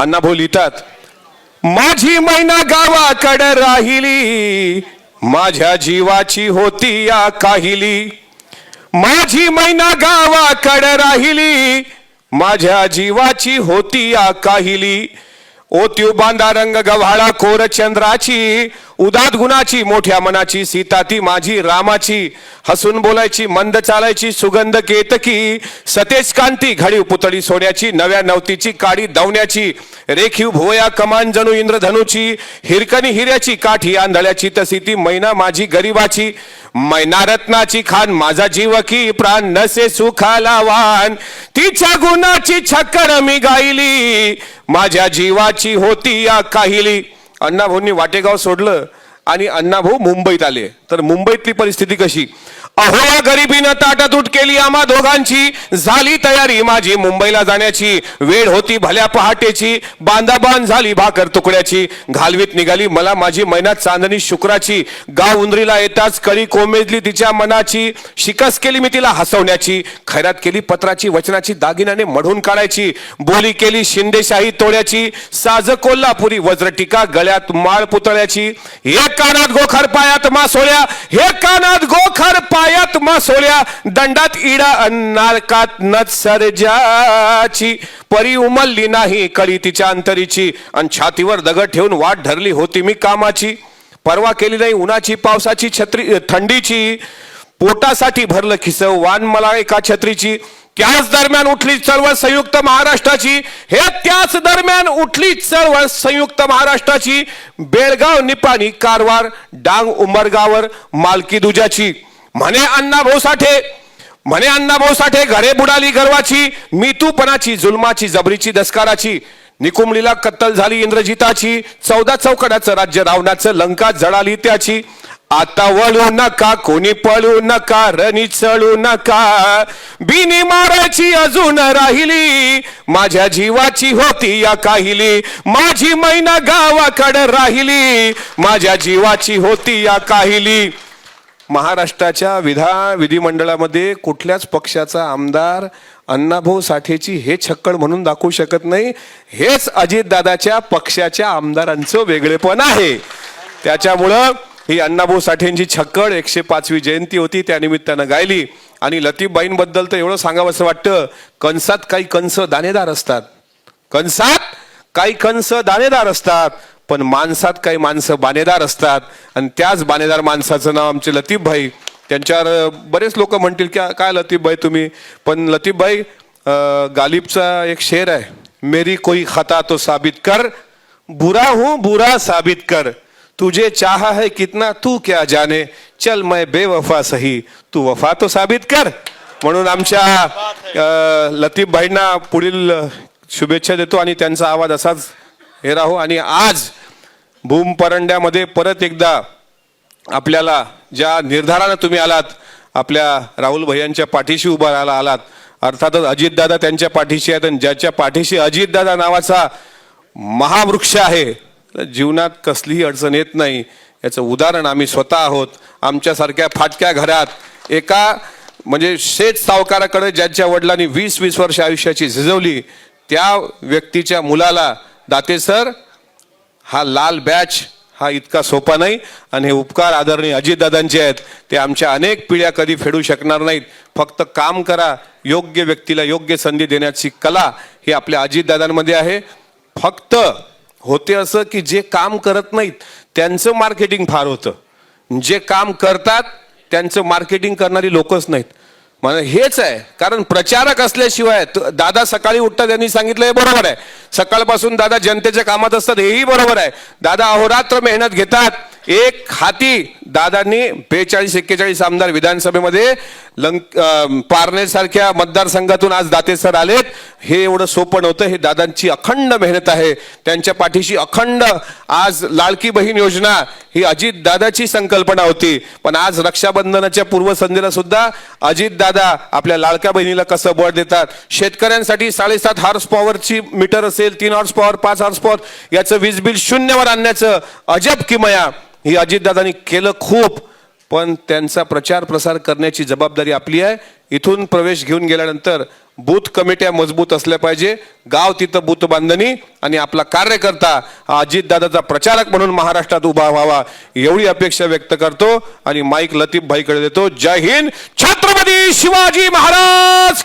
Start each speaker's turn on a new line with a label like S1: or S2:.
S1: अण्णाभाऊ लिहितात माझी मैना गावाकडे राहिली माझ्या जीवाची होती या काहिली. माझी मैना गावाकडे राहिली माझ्या जीवाची होती या काहिली. ओ त्यो रंग गव्हाळा कोर चंद्राची उदात गुणाची मोठ्या मनाची सीता ती माझी रामाची. हसून बोलायची मंद चालायची सुगंध केतकी. सतेज कांती घडीव पुतळी सोन्याची नव्या नवतीची काडी दवण्याची. रेखीव भोया कमान जणू इंद्रधनुची. हिरकणी हिऱ्याची काठी आंधळ्याची तसी ती मैना माझी गरीबाची. मैनारत्नाची खान माझा जीव की प्राण नसे सुखाला वान. तिच्या गुणाची छक्कर मी गायली माझ्या जीवाची होती या काहिली. अण्णाभाऊंनी वाटेगाव सोडलं आणि अण्णाभाऊ मुंबईत आले. तर मुंबईतली परिस्थिती कशी? अहो या गरिबीनं ताटातूट केली आम्हा दोघांची. झाली तयारी माझी. मुंबईला जाण्याची वेळ होती भल्या पहाटेची. बांधाबांध झाली भाकर तुकड्याची. घालवीत निघाली. मला माझी मैना चांदणी शुक्राची. गाव उंदरीला येताच कळी कोमेजली तिच्या मनाची. शिकस केली मी तिला हसवण्याची. खैरात केली पत्राची वचनाची दागिन्याने मढून काढायची. बोली केली शिंदेशाही तोड्याची. साज कोल्हापुरी वज्रटिका गळ्यात माळ पुतळ्याची. हे कानात गोखर पायात मासोळ्या. हे कानात गोखर पायात मासोळ्या. दंडात इडा नारकात नत सर्जाची परी उमलली नाही कळी तिच्या अंतरीची. आणि छातीवर दगड ठेवून वाट धरली होती मी कामाची. परवा केली नाही उन्हाची पावसाची छत्री थंडीची. पोटासाठी भरलं खिस वान मला एका छत्रीची. त्याच दरम्यान उठली चळवळ संयुक्त महाराष्ट्राची. हे त्याच दरम्यान उठली चळवळ संयुक्त महाराष्ट्राची. बेळगाव निपाणी कारवार डांग उमरगावर मालकी दुजाची. म्हणे अण्णा भाऊ साठे म्हणे अण्णाभाऊ साठे घरे बुडाली गर्वाची मितूपणाची जुलमाची जबरीची दस्काराची निकुंबलीला कत्तल झाली इंद्रजिताची चौदा चौकडाचं राज्य रावणाचं लंका जळाली त्याची. आता वळू नका कोणी पळू नका रणी चळू नका. बिनी मारायची अजून राहिली माझ्या जीवाची होती या काहिली. माझी मैना गावाकडे राहिली माझ्या जीवाची होती या काहिली. महाराष्ट्राच्या विधान विधिमंडळामध्ये कुठल्याच पक्षाचा आमदार अण्णाभाऊ साठेची हे छक्कड म्हणून दाखवू शकत नाही. हेच अजितदादाच्या पक्षाच्या आमदारांचं वेगळेपण आहे. त्याच्यामुळं ही अण्णाभाऊ साठेंची छक्कड एकशे पाचवी जयंती होती त्या निमित्तानं गायली. आणि लतीफबाईंबद्दल तर एवढं सांगावं असं वाटतं कंसात काही कंस दाणेदार असतात. कंसात काही कंस दाणेदार असतात. पण माणसात काही माणसं बाणेदार असतात आणि त्याच बाणेदार माणसाचं नाव आमचे लतीफभाई. त्यांच्यावर बरेच लोक म्हणतील की काय लतीफभाई तुम्ही? पण लतीफभाई गालिबचा एक शेर आहे. मेरी कोई खता तो साबित कर बुरा हूं बुरा साबित कर. तुझे चाह है कितना तू क्या जाने? चल मैं बेवफा सही तू वफा तो साबित कर. म्हणून आमच्या अं, लतीफभाईंना पुढील शुभेच्छा देतो आणि त्यांचा आवाज असाच हे राहू. आणि आज भूम परंड्यामध्ये परत एकदा आपल्याला ज्या निर्धारानं तुम्ही आलात आपल्या राहुल भैयांच्या पाठीशी उभा राहायला आलात अर्थातच अजितदादा त्यांच्या पाठीशी आहेत आणि ज्याच्या पाठीशी अजितदादा नावाचा महावृक्ष आहे जीवनात कसलीही अडचण येत नाही. याचं उदाहरण आम्ही स्वतः आहोत. आमच्यासारख्या फाटक्या घरात एका म्हणजे शेत सावकाराकडे ज्यांच्या वडिलांनी वीस वीस वर्ष आयुष्याची झिजवली त्या व्यक्तीच्या मुलाला दाते सर हा लाल बॅच हा इतका सोपा नाही आणि हे उपकार आदरणीय अजितदादांचे आहेत. ते आमच्या अनेक पिढ्या कधी फेडू शकणार नाहीत. फक्त काम करा योग्य व्यक्तीला योग्य संधी देण्याची कला ही आपल्या अजितदादांमध्ये आहे. फक्त होते असं की जे काम करत नाहीत त्यांचं मार्केटिंग फार होतं. जे काम करतात त्यांचं मार्केटिंग करणारी लोकच नाहीत. म्हणजे हेच आहे. कारण प्रचारक असल्याशिवाय दादा सकाळी उठतात त्यांनी सांगितलं हे बरोबर आहे. सकाळपासून दादा जनतेच्या कामात असतात हेही बरोबर आहे. दादा अहोरात्र मेहनत घेतात. एक हाती दादांनी बेचाळीस एक्केचाळीस आमदार विधानसभेमध्ये लंक पारनेर सारख्या मतदारसंघातून आज दाते सर आलेत. हे एवढं सोपं नव्हतं. हे दादांची अखंड मेहनत आहे. त्यांच्या पाठीशी अखंड आज लाडकी बहीण योजना ही अजित दादाची संकल्पना होती. पण आज रक्षाबंधनाच्या पूर्वसंध्येला सुद्धा अजित दादा आपल्या लाडक्या बहिणीला कसं बळ देतात? शेतकऱ्यांसाठी साडेसात हॉर्स पॉवरची मीटर असेल तीन हॉर्स पॉवर पाच हॉर्स पॉवर याचं वीज बिल शून्यवर आणण्याचं अजब किमया ही अजितदादांनी केलं खूप पण त्यांचा प्रचार प्रसार करण्याची जबाबदारी आपली आहे. इथून प्रवेश घेऊन गेल्यानंतर बूथ कमिट्या मजबूत असल्या पाहिजे. गाव तिथं बूथ बांधणी आणि आपला कार्यकर्ता अजितदादाचा प्रचारक म्हणून महाराष्ट्रात उभा व्हावा एवढी अपेक्षा व्यक्त करतो. आणि माईक लतीफ भाईकडे देतो. जय हिंद. छत्रपती शिवाजी महाराज!